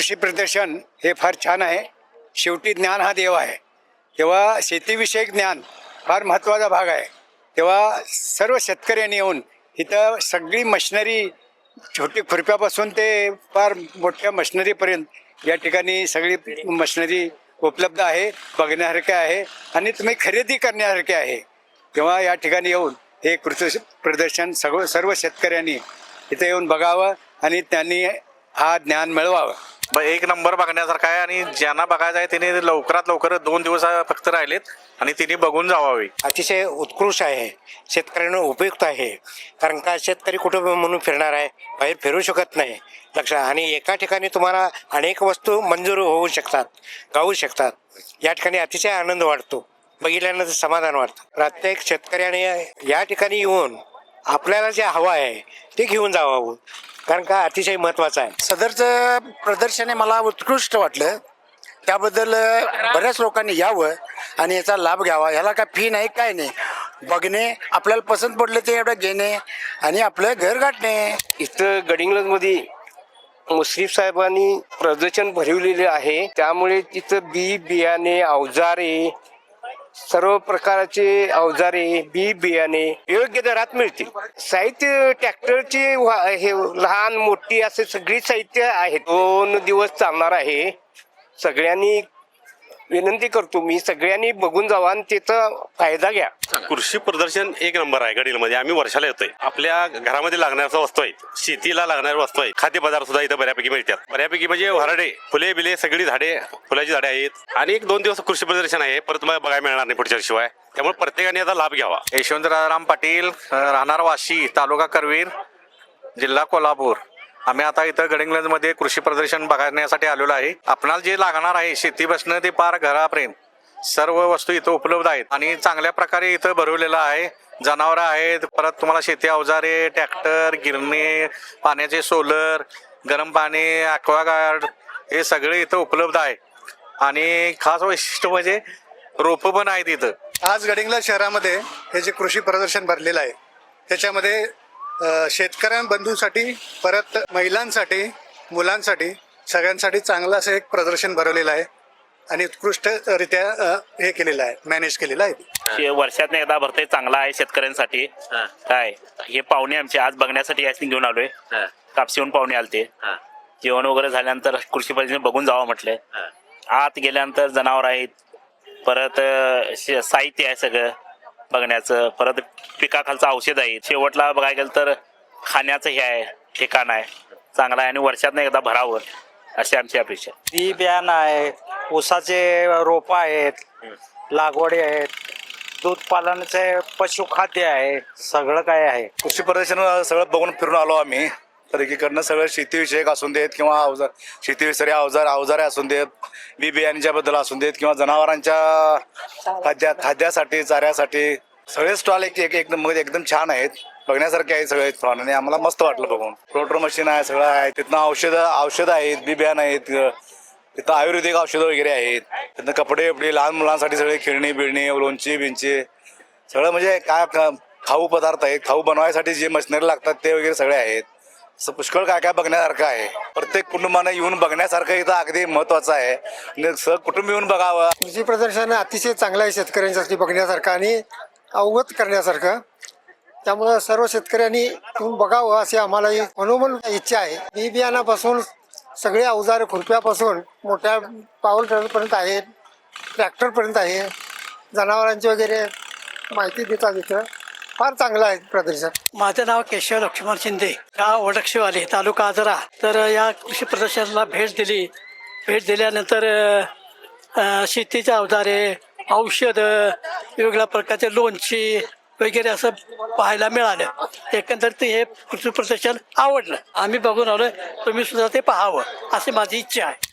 कृषी प्रदर्शन हे फार छान आहे. शेवटी ज्ञान हा देव आहे. तेव्हा शेतीविषयक ज्ञान फार महत्त्वाचा भाग आहे. तेव्हा सर्व शेतकऱ्यांनी येऊन इथं सगळी मशिनरी छोटी खुरप्यापासून ते फार मोठ्या मशिनरीपर्यंत या ठिकाणी सगळी मशिनरी उपलब्ध आहे बघण्यासारखे आहे आणि तुम्ही खरेदी करण्यासारखे आहे. तेव्हा या ठिकाणी येऊन हे कृषी प्रदर्शन सगळं सर्व शेतकऱ्यांनी इथे येऊन बघावं आणि त्यांनी हा ज्ञान मिळवावं. एक नंबर बघण्यासारखा आहे आणि ज्यांना बघायचं आहे त्यांनी लवकरात लवकर दोन दिवस फक्त राहिलेत आणि तिने बघून जावावी. अतिशय उत्कृष्ट आहे. शेतकऱ्यांना उपयुक्त आहे. कारण का शेतकरी कुठं म्हणून फिरणार आहे? बाहेर फिरू शकत नाही. लक्षात आणि एका ठिकाणी तुम्हाला अनेक वस्तू मंजूर होऊ शकतात गाऊ शकतात. या ठिकाणी अतिशय आनंद वाटतो. बघितल्यानंतर समाधान वाटतं. प्रत्येक शेतकऱ्याने या ठिकाणी येऊन आपल्याला जे हवं आहे ते घेऊन जावं कारण का अतिशय महत्त्वाचं आहे. सदरचं प्रदर्शन हे मला उत्कृष्ट वाटलं. त्याबद्दल बऱ्याच लोकांनी यावं आणि याचा लाभ घ्यावा. ह्याला काय फी नाही काय नाही. बघणे आपल्याला पसंत पडलं ते एवढं घेणे आणि आपलं घर गाठणे. इथं गडिंग्लजमध्ये मुश्रीफ साहेबांनी प्रदर्शन भरवलेले आहे. त्यामुळे तिथं बी बियाणे अवजारे सर्व प्रकारचे अवजारे बी बियाणे योग्य दरात मिळतील. साहित्य ट्रॅक्टरची हे लहान मोठी असे सगळी साहित्य आहेत. दोन दिवस चालणार आहे. सगळ्यांनी विनंती करतो मी सगळ्यांनी बघून जावा आणि त्याचा फायदा घ्या. कृषी प्रदर्शन एक नंबर आहे गडीलमध्ये. आम्ही वर्षाला येतोय. आपल्या घरामध्ये लागणाऱ्या वस्तू आहेत. शेतीला लागणाऱ्या वस्तू आहेत. खाद्यपदार्थ सुद्धा इथं बऱ्यापैकी मिळतात. बऱ्यापैकी म्हणजे हरडे फुले बिले सगळी झाडे फुलाची झाडे आहेत. आणि एक दोन दिवस कृषी प्रदर्शन आहे. परत तुम्हाला बघायला मिळणार नाही पुढच्या शिवाय त्यामुळे प्रत्येकाने याचा लाभ घ्यावा. यशवंतराव पाटील राहणार वाशी तालुका करवीर जिल्हा कोल्हापूर. आम्ही आता इथं गडिंग्लजमध्ये कृषी प्रदर्शन बघण्यासाठी आलेलो आहे. आपणाला जे लागणार आहे शेतीपासून ते पार घरापर्यंत. सर्व वस्तू इथं उपलब्ध आहेत. आणि चांगल्या प्रकारे इथं भरवलेलं आहे. जनावरं आहेत. परत तुम्हाला शेती अवजारे ट्रॅक्टर गिरणे पाण्याचे सोलर गरम पाणी ॲक्वागार्ड हे सगळे इथं उपलब्ध आहे. आणि खास वैशिष्ट्य म्हणजे रोपं पण आहेत इथं. आज गडिंगला शहरामध्ये हे जे कृषी प्रदर्शन भरलेलं आहे त्याच्यामध्ये शेतकऱ्यां बंधूंसाठी परत महिलांसाठी मुलांसाठी सगळ्यांसाठी चांगलं असं एक प्रदर्शन भरवलेलं आहे आणि उत्कृष्टरित्या हे केलेलं आहे मॅनेज केलेलं आहे. हे वर्षात एकदा भरते चांगला आहे शेतकऱ्यांसाठी. काय? हे पाहुणे आमचे आज बघण्यासाठी याच घेऊन आलोय. कापसीहून पाहुणे आलते. जेवण वगैरे झाल्यानंतर कृषी परिषदेने बघून जावं म्हटलंय. आत गेल्यानंतर जनावर आहेत. परत साहित्य आहे सगळं. बघण्याचं. परत पिकाखालचं औषध आहे. शेवटला बघायला गेलं तर खाण्याचं हे आहे ठिकाण आहे. चांगलं आहे आणि वर्षात एकदा भरावं अशी आमची अपेक्षा. बी बियाणं आहे ऊसाचे रोप आहेत लागवडी आहेत दूध पालनाचे पशुखाद्य आहे सगळं काय आहे. कृषी प्रदर्शन सगळं बघून फिरून आलो आम्ही. तर एकीकडनं सगळं शेतीविषयक असून देत किंवा अवजार शेतीविषयी अवजार अवजारे असून देत बी बियाणीच्या बद्दल असून देत किंवा जनावरांच्या खाद्या खाद्यासाठी चाऱ्यासाठी सगळे स्टॉल एक एक एकदम मध्ये म्हणजे एकदम छान आहेत. बघण्यासारखे आहेत सगळे स्टॉल आणि आम्हाला मस्त वाटलं बघून. रोटर मशीन आहे सगळं आहे. तिथनं औषधं औषधं आहेत बी बियाणं आहेत तिथं आयुर्वेदिक औषधं वगैरे आहेत. तिथनं कपडे बिपडे लहान मुलांसाठी सगळे खेळणी बिळणी लोणची बिंची सगळं म्हणजे काय खाऊ पदार्थ आहेत खाऊ बनवायसाठी जे मशिनरी लागतात ते वगैरे सगळे आहेत. असं पुष्कळ काय काय बघण्यासारखं आहे. प्रत्येक कुटुंबानं येऊन बघण्यासारखं इथं अगदी महत्वाचं आहे. आणि सह कुटुंब येऊन बघावं. कृषी प्रदर्शन अतिशय चांगलं आहे शेतकऱ्यांसाठी बघण्यासारखं आणि अवगत करण्यासारखं. त्यामुळं सर्व शेतकऱ्यांनी येऊन बघावं अशी आम्हालाही मनोमन इच्छा आहे. बी बियाणापासून सगळे अवजार खुरप्यापासून मोठ्या पावर ट्रॅक्टरपर्यंत आहे ट्रॅक्टरपर्यंत आहे जनावरांची वगैरे माहिती देतात इथं. फार चांगलं आहे प्रदर्शन. माझं नाव केशव लक्ष्मण शिंदे. गाव वडक्षवाले तालुका आजरा. तर या कृषी प्रदर्शनाला भेट दिली. भेट दिल्यानंतर अ, शेतीचे अवजारे औषधं वेगवेगळ्या प्रकारचे लोणची वगैरे असं पाहायला मिळालं. एकंदरीत हे कृषी प्रदर्शन आवडलं. आम्ही बघून आलो तुम्ही सुद्धा ते पाहावं अशी माझी इच्छा आहे.